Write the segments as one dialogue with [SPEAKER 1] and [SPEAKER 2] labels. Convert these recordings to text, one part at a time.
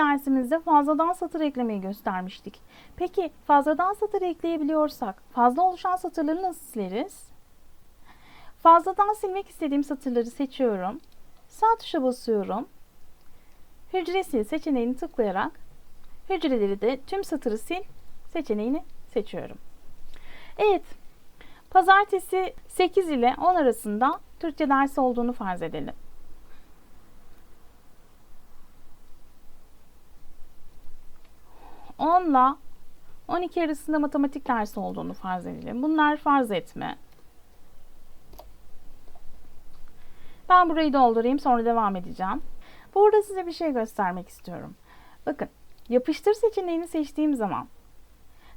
[SPEAKER 1] dersimizde fazladan satır eklemeyi göstermiştik. Peki fazladan satır ekleyebiliyorsak fazla oluşan satırları nasıl sileriz? Fazladan silmek istediğim satırları seçiyorum. Sağ tuşa basıyorum. Hücre sil seçeneğini tıklayarak hücreleri de tüm satırı sil seçeneğini seçiyorum. Evet, pazartesi 8 ile 10 arasında Türkçe dersi olduğunu farz edelim. Onla 12 arasında matematik dersi olduğunu farz edelim. Bunlar farz etme. Ben burayı doldurayım sonra devam edeceğim. Burada size bir şey göstermek istiyorum. Bakın yapıştır seçeneğini seçtiğim zaman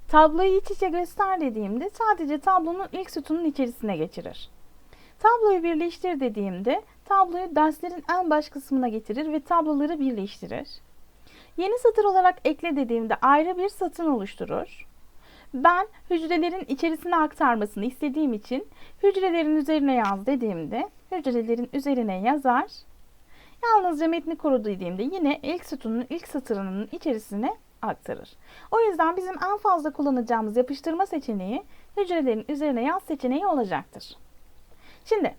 [SPEAKER 1] tabloyu iç içe göster dediğimde sadece tablonun ilk sütunun içerisine geçirir. Tabloyu birleştir dediğimde tabloyu derslerin en baş kısmına getirir ve tabloları birleştirir. Yeni satır olarak ekle dediğimde ayrı bir satır oluşturur. Ben hücrelerin içerisine aktarmasını istediğim için hücrelerin üzerine yaz dediğimde hücrelerin üzerine yazar. Yalnızca metni koru dediğimde yine ilk sütunun ilk satırının içerisine aktarır. O yüzden bizim en fazla kullanacağımız yapıştırma seçeneği hücrelerin üzerine yaz seçeneği olacaktır. Şimdi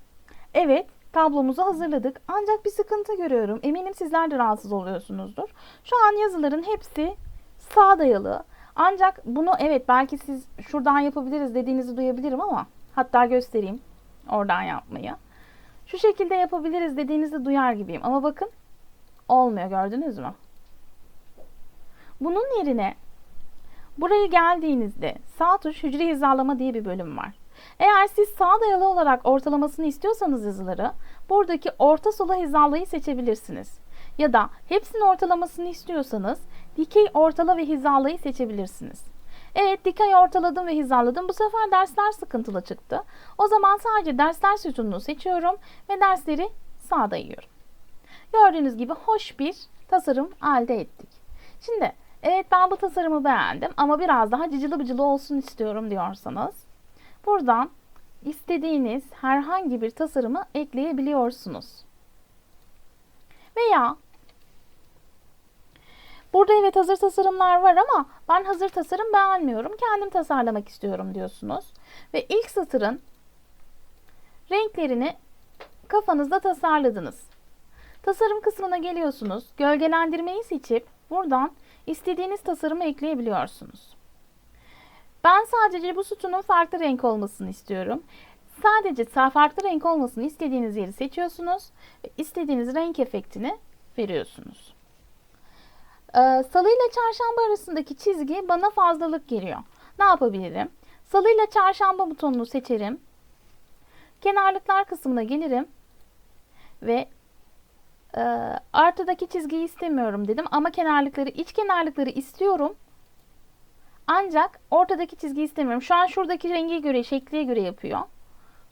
[SPEAKER 1] evet tablomuzu hazırladık ancak bir sıkıntı görüyorum. Eminim sizler de rahatsız oluyorsunuzdur. Şu an yazıların hepsi sağ dayalı. Ancak bunu evet belki siz şuradan yapabiliriz dediğinizi duyabilirim ama hatta göstereyim oradan yapmayı. Şu şekilde yapabiliriz dediğinizi duyar gibiyim ama bakın olmuyor gördünüz mü? Bunun yerine buraya geldiğinizde sağ tuş hücre hizalama diye bir bölüm var. Eğer siz sağ dayalı olarak ortalamasını istiyorsanız yazıları buradaki orta sola hizalayı seçebilirsiniz. Ya da hepsinin ortalamasını istiyorsanız dikey ortala ve hizalayı seçebilirsiniz. Evet dikey ortaladım ve hizaladım. Bu sefer dersler sıkıntılı çıktı. O zaman sadece dersler sütununu seçiyorum ve dersleri sağda yiyorum. Gördüğünüz gibi hoş bir tasarım elde ettik. Şimdi evet ben bu tasarımı beğendim ama biraz daha cicili bıcılı olsun istiyorum diyorsanız buradan istediğiniz herhangi bir tasarımı ekleyebiliyorsunuz. Veya Burada evet hazır tasarımlar var ama ben hazır tasarım beğenmiyorum. Kendim tasarlamak istiyorum diyorsunuz. Ve ilk satırın renklerini kafanızda tasarladınız. Tasarım kısmına geliyorsunuz. Gölgelendirmeyi seçip buradan istediğiniz tasarımı ekleyebiliyorsunuz. Ben sadece bu sütunun farklı renk olmasını istiyorum. Sadece farklı renk olmasını istediğiniz yeri seçiyorsunuz ve istediğiniz renk efektini veriyorsunuz. Ee, salı ile çarşamba arasındaki çizgi bana fazlalık geliyor. Ne yapabilirim? Salı ile çarşamba butonunu seçerim. Kenarlıklar kısmına gelirim. Ve e, artıdaki çizgiyi istemiyorum dedim. Ama kenarlıkları, iç kenarlıkları istiyorum. Ancak ortadaki çizgiyi istemiyorum. Şu an şuradaki rengi göre, şekliye göre yapıyor.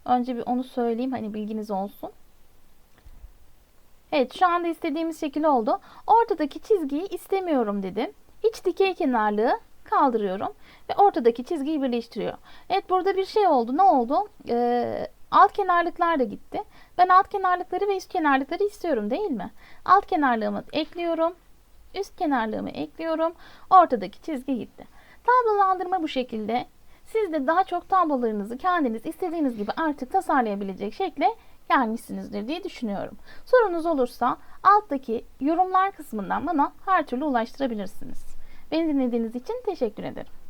[SPEAKER 1] Önce bir onu söyleyeyim. Hani bilginiz olsun. Evet şu anda istediğimiz şekil oldu. Ortadaki çizgiyi istemiyorum dedim. İç dikey kenarlığı kaldırıyorum ve ortadaki çizgiyi birleştiriyor. Evet burada bir şey oldu. Ne oldu? Ee, alt kenarlıklar da gitti. Ben alt kenarlıkları ve üst kenarlıkları istiyorum değil mi? Alt kenarlığımı ekliyorum. Üst kenarlığımı ekliyorum. Ortadaki çizgi gitti. Tablolandırma bu şekilde. Siz de daha çok tablolarınızı kendiniz istediğiniz gibi artık tasarlayabilecek şekle gelmişsinizdir diye düşünüyorum. Sorunuz olursa alttaki yorumlar kısmından bana her türlü ulaştırabilirsiniz. Beni dinlediğiniz için teşekkür ederim.